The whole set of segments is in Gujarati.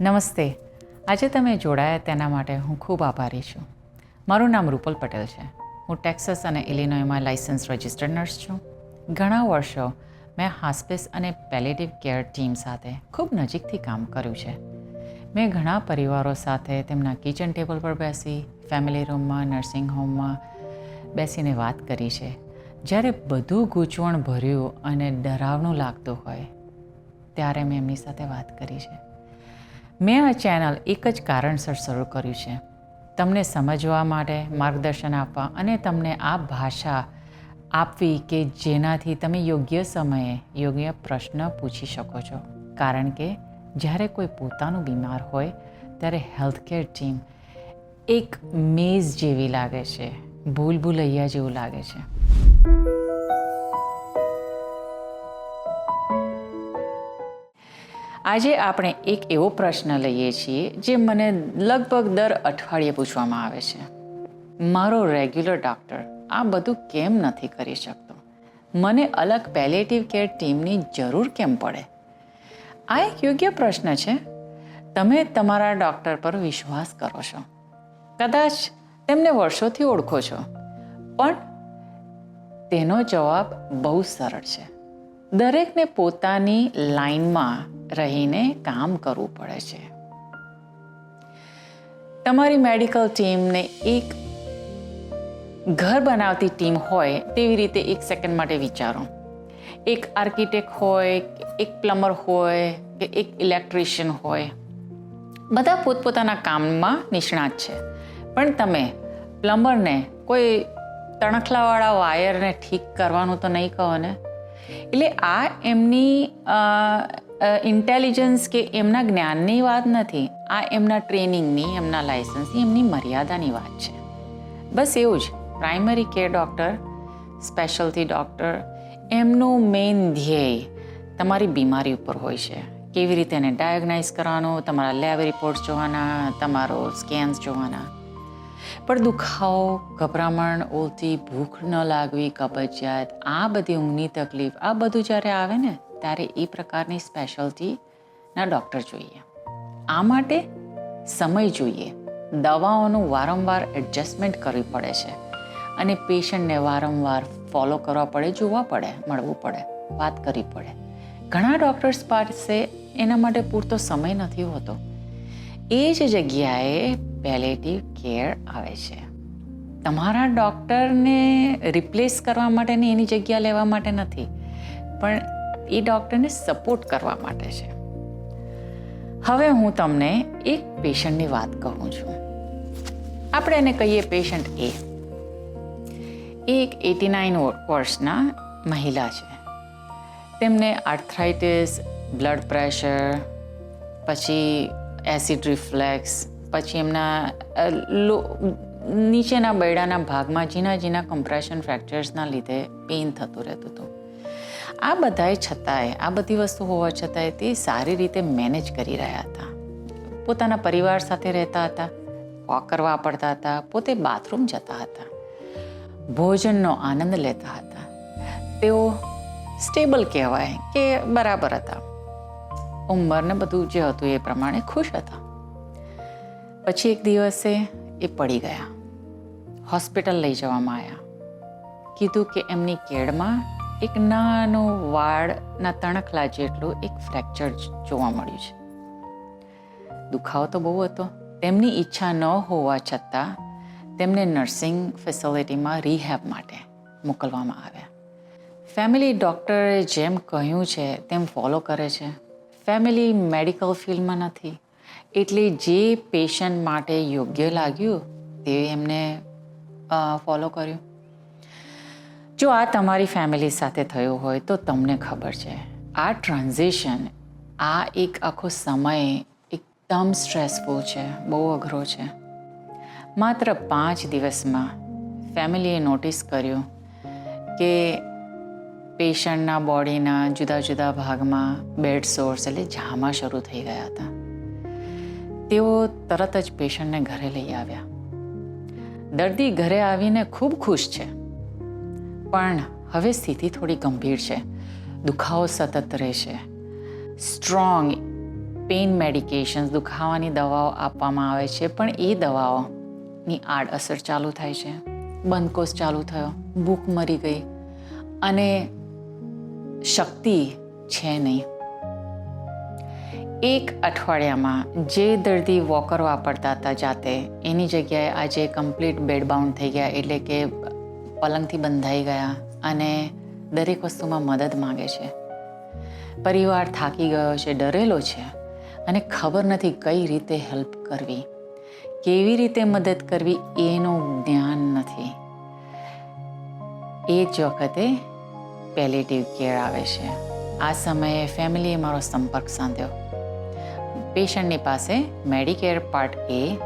નમસ્તે. આજે તમે જોડાયા તેના માટે હું ખૂબ આભારી છું. મારું નામ રૂપલ પટેલ છે. હું ટેક્સસ અને ઇલિનોયમાં લાઇસન્સ રજિસ્ટર્ડ નર્સ છું. ઘણા વર્ષો મેં હાસ્પિસ અને પેલેટિવ કેર ટીમ સાથે ખૂબ નજીકથી કામ કર્યું છે. મેં ઘણા પરિવારો સાથે તેમના કિચન ટેબલ પર બેસી, ફેમિલી રૂમમાં, નર્સિંગ હોમમાં બેસીને વાત કરી છે. જ્યારે બધું ગૂંચવણ ભર્યું અને ડરાવણું લાગતું હોય, ત્યારે મેં એમની સાથે વાત કરી છે. મેં આ ચેનલ એક જ કારણસર શરૂ કર્યું છે. તમને સમજવા માટે, માર્ગદર્શન આપવા અને તમને આ ભાષા આપવી કે જેનાથી તમે યોગ્ય સમયે યોગ્ય પ્રશ્ન પૂછી શકો છો. કારણ કે જ્યારે કોઈ પોતાનું બીમાર હોય, ત્યારે હેલ્થકેર ટીમ એક મેઝ જેવી લાગે છે, ભૂલ ભૂલૈયા જેવું લાગે છે. આજે આપણે એક એવો પ્રશ્ન લઈએ છીએ જે મને લગભગ દર અઠવાડિયે પૂછવામાં આવે છે. મારો રેગ્યુલર ડૉક્ટર આ બધું કેમ નથી કરી શકતો? મને અલગ પેલેટિવ કેર ટીમની જરૂર કેમ પડે? આ એક યોગ્ય પ્રશ્ન છે. તમે તમારા ડૉક્ટર પર વિશ્વાસ કરો છો. કદાચ તેમને વર્ષોથી ઓળખો છો. પણ તેનો જવાબ બહુ સરળ છે. દરેકને પોતાની લાઈનમાં રહીને કામ કરવું પડે છે. તમારી મેડિકલ ટીમને એક ઘર બનાવતી ટીમ હોય તેવી રીતે એક સેકન્ડ માટે વિચારો. એક આર્કિટેક્ટ હોય, એક પ્લમ્બર હોય કે એક ઇલેક્ટ્રિશિયન હોય. બધા પોતપોતાના કામમાં નિષ્ણાત છે. પણ તમે પ્લમ્બરને કોઈ તણખલાવાળા વાયરને ઠીક કરવાનું તો નહીં કહો ને? એટલે આ એમની ઇન્ટેલિજન્સ કે એમના જ્ઞાનની વાત નથી, આ એમના ટ્રેનિંગની એમના લાયસન્સની એમની મર્યાદાની વાત છે. બસ એવું જ પ્રાઇમરી કેર ડૉક્ટર સ્પેશિયલથી ડૉક્ટર એમનું મેઇન ધ્યેય તમારી બીમારી ઉપર હોય છે. કેવી રીતે એને ડાયગ્નાઇઝ કરવાનું, તમારા લેબ રિપોર્ટ્સ જોવાના, તમારો સ્કેન્સ જોવાના. પણ દુખાવો, ગભરામણ ઉલટી ભૂખ ન લાગવી, કબજિયાત, આ બધી ઊંઘની તકલીફ, આ બધું જ્યારે આવે ને ત્યારે એ પ્રકારની સ્પેશિયાલિટીના ડૉક્ટર જોઈએ. આ માટે સમય જોઈએ. દવાઓનું વારંવાર એડજસ્ટમેન્ટ કરવી પડે છે. અને પેશન્ટને વારંવાર ફોલો કરવા પડે, જોવા પડે, મળવું પડે, વાત કરવી પડે. ઘણા ડૉક્ટર્સ પાસે એના માટે પૂરતો સમય નથી હોતો. એ જ જગ્યાએ પેલેટિવ કેર આવે છે. તમારા ડૉક્ટરને રિપ્લેસ કરવા માટે એની જગ્યા લેવા માટે નથી. પણ એ ડૉક્ટરને સપોર્ટ કરવા માટે છે. હવે હું તમને એક પેશન્ટની વાત કહું છું. આપણે એને કહીએ પેશન્ટ એ એક એટી નાઇન વર્ષના મહિલા છે. તેમને આર્થરાઇટિસ, બ્લડ પ્રેશર, પછી એસિડ રિફ્લેક્સ, પછી એમના લો, નીચેના બૈડાના ભાગમાં ઝીણા ઝીણા કમ્પ્રેશન ફ્રેક્ચર્સના લીધે પેઇન થતું રહેતું હતું. આ બધાએ છતાંય, આ બધી વસ્તુ હોવા છતાંય તે સારી રીતે મેનેજ કરી રહ્યા હતા. પોતાના પરિવાર સાથે રહેતા હતા વોક કરવા પડતા હતા, પોતે બાથરૂમ જતા હતા. ભોજનનો આનંદ લેતા હતા. તેઓ સ્ટેબલ કહેવાય કે બરાબર હતા. ઉંમર ને બધું જે હતું એ પ્રમાણે ખુશ હતા. પછી એક દિવસે એ પડી ગયા. હોસ્પિટલ લઈ જવામાં આવ્યા. કીધું કે એમની કેળમાં એક નાનો વાળના તણખલા જેટલું એક ફ્રેક્ચર જોવા મળ્યું છે. દુખાવો તો બહુ હતો. તેમની ઈચ્છા ન હોવા છતાં તેમને નર્સિંગ ફેસિલિટીમાં રિહેબ માટે મોકલવામાં આવ્યા. ફેમિલી ડૉક્ટરે જેમ કહ્યું છે, તેમ ફોલો કરે છે. ફેમિલી મેડિકલ ફિલ્ડમાં નથી. એટલે જે પેશન્ટ માટે યોગ્ય લાગ્યું, તે એમને ફોલો કર્યું. જો આ તમારી ફેમિલી સાથે થયું હોય તો તમને ખબર છે. આ ટ્રાન્ઝેશન આ એક આખો સમય એકદમ સ્ટ્રેસફુલ છે, બહુ અઘરો છે. માત્ર પાંચ દિવસમાં ફેમિલીએ નોટિસ કર્યું કે પેશન્ટના બોડીના જુદા જુદા ભાગમાં બેડ સોર્સ એટલે જામા શરૂ થઈ ગયા હતા. તેઓ તરત જ પેશન્ટને ઘરે લઈ આવ્યા. દર્દી ઘરે આવીને ખૂબ ખુશ છે. પણ હવે સ્થિતિ થોડી ગંભીર છે. દુખાવો સતત રહેશે. સ્ટ્રોંગ પેઇન મેડિકેશન્સ દુખાવાની દવાઓ આપવામાં આવે છે, પણ એ દવાઓની આડઅસર ચાલુ થાય છે. બંધકોષ ચાલુ થયો, ભૂખ મરી ગઈ અને શક્તિ છે નહીં. એક અઠવાડિયામાં જે દર્દી વોકર વાપરતા હતા જાતે, એની જગ્યાએ આજે કમ્પ્લીટ બેડબાઉન્ડ થઈ ગયા, એટલે કે પલંગથી બંધાઈ ગયા અને દરેક વસ્તુમાં મદદ માગે છે. પરિવાર થાકી ગયો છે, ડરેલો છે અને ખબર નથી કઈ રીતે હેલ્પ કરવી. કેવી રીતે મદદ કરવી એનું જ્ઞાન નથી. એ જ વખતે પેલેટિવ કેર આવે છે. આ સમયે ફેમિલીએ મારો સંપર્ક સાધ્યો. પેશન્ટની પાસે Medicare part A,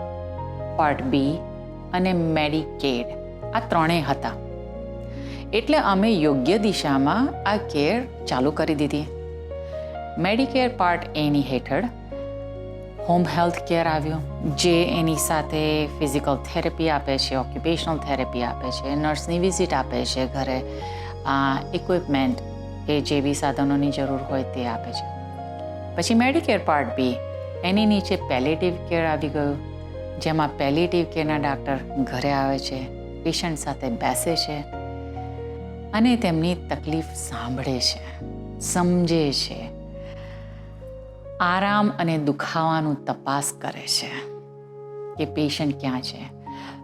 part B અને મેડિકેડ આ ત્રણેય હતા. એટલે અમે યોગ્ય દિશામાં આ કેર ચાલુ કરી દીધી. મેડિકેર પાર્ટ એની હેઠળ હોમ હેલ્થ કેર આવ્યો, જે એની સાથે ફિઝિકલ થેરેપી આપે છે ઓક્યુપેશનલ થેરેપી આપે છે નર્સની વિઝિટ આપે છે ઘરે. ઇક્વિપમેન્ટ એ જે બી સાધનોની જરૂર હોય તે આપે છે. પછી મેડિકેર પાર્ટ બી એની નીચે પેલેટિવ કેર આવી ગયું, જેમાં પેલેટિવ કેરના ડાક્ટર ઘરે આવે છે પેશન્ટ સાથે બેસે છે અને તેમની તકલીફ સાંભળે છે, સમજે છે, આરામ અને દુખાવાનું તપાસ કરે છે કે પેશન્ટ ક્યાં છે.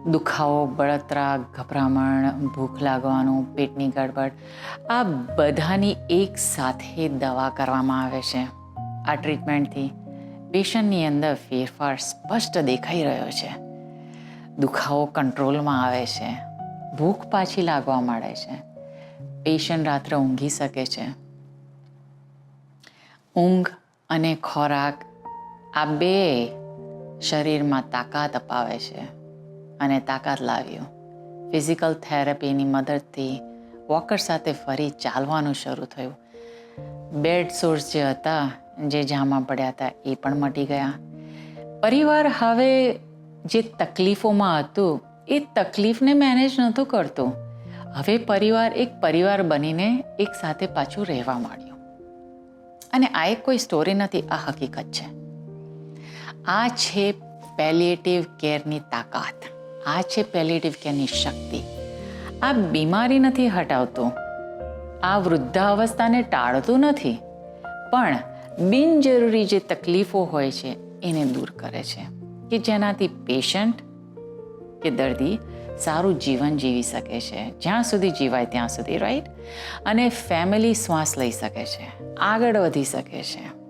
દુખાવો, બળતરા, ગભરામણ, ભૂખ લાગવાનું, પેટની ગડબડ, આ બધાની એક સાથે દવા કરવામાં આવે છે. આ ટ્રીટમેન્ટથી પેશન્ટની અંદર ફેરફાર સ્પષ્ટ દેખાઈ રહ્યો છે. દુખાવો કંટ્રોલમાં આવે છે. ભૂખ પાછી લાગવા માંડે છે. પેશન્ટ રાત્રે ઊંઘી શકે છે. ઊંઘ અને ખોરાક આ બે શરીરમાં તાકાત અપાવે છે અને તાકાત લાવ્યું. ફિઝિકલ થેરપીની મદદથી વોકર સાથે ફરી ચાલવાનું શરૂ થયું. બેડ સોર્સ જે હતા, જે જામાં પડ્યા હતા, એ પણ મટી ગયા. પરિવાર હવે જે તકલીફોમાં હતું, એ તકલીફને મેનેજ નહોતું કરતું. હવે પરિવાર એક પરિવાર બનીને એક સાથે પાછું રહેવા માંડ્યું. અને આ એક કોઈ સ્ટોરી નથી, આ હકીકત છે. આ છે પેલિએટિવ કેરની તાકાત. આ છે પેલિએટિવ કેરની શક્તિ. આ બીમારી નથી હટાવતું. આ વૃદ્ધાવસ્થાને ટાળતું નથી. પણ બિનજરૂરી જે તકલીફો હોય છે, એને દૂર કરે છે. કે જેનાથી પેશન્ટ કે દર્દી સારું જીવન જીવી શકે છે. જ્યાં સુધી જીવાય ત્યાં સુધી રાઈટ અને ફેમિલી શ્વાસ લઈ શકે છે. આગળ વધી શકે છે.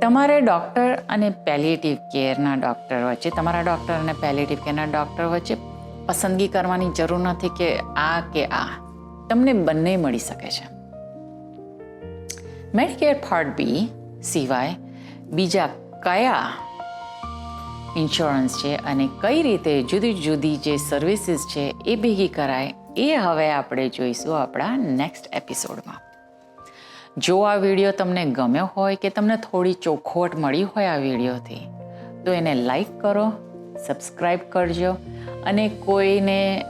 તમારે ડૉક્ટર અને પેલિએટિવ કેરના ડૉક્ટર વચ્ચે, તમારા ડૉક્ટર અને પેલિએટિવ કેરના ડૉક્ટર વચ્ચે પસંદગી કરવાની જરૂર નથી કે આ કે આ. તમને બંને મળી શકે છે. મેડિકેર પાર્ટ બી સિવાય બીજા કયા ઇન્સ્યોરન્સ છે અને કઈ રીતે જુદી જુદી જે સર્વિસીસ છે એ ભેગી કરાય એ હવે આપણે જોઈશું આપણા નેક્સ્ટ એપિસોડમાં. જો આ વીડિયો તમને ગમ્યો હોય કે તમને થોડી ચોખવટ મળી હોય આ વિડીયોથી, તો એને લાઈક કરો, સબસ્ક્રાઈબ કરજો અને કોઈને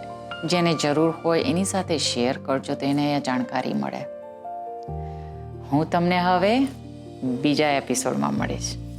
જેને જરૂર હોય એની સાથે શેર કરજો, તો એને જાણકારી મળે. હું તમને હવે બીજા એપિસોડમાં મળીશ.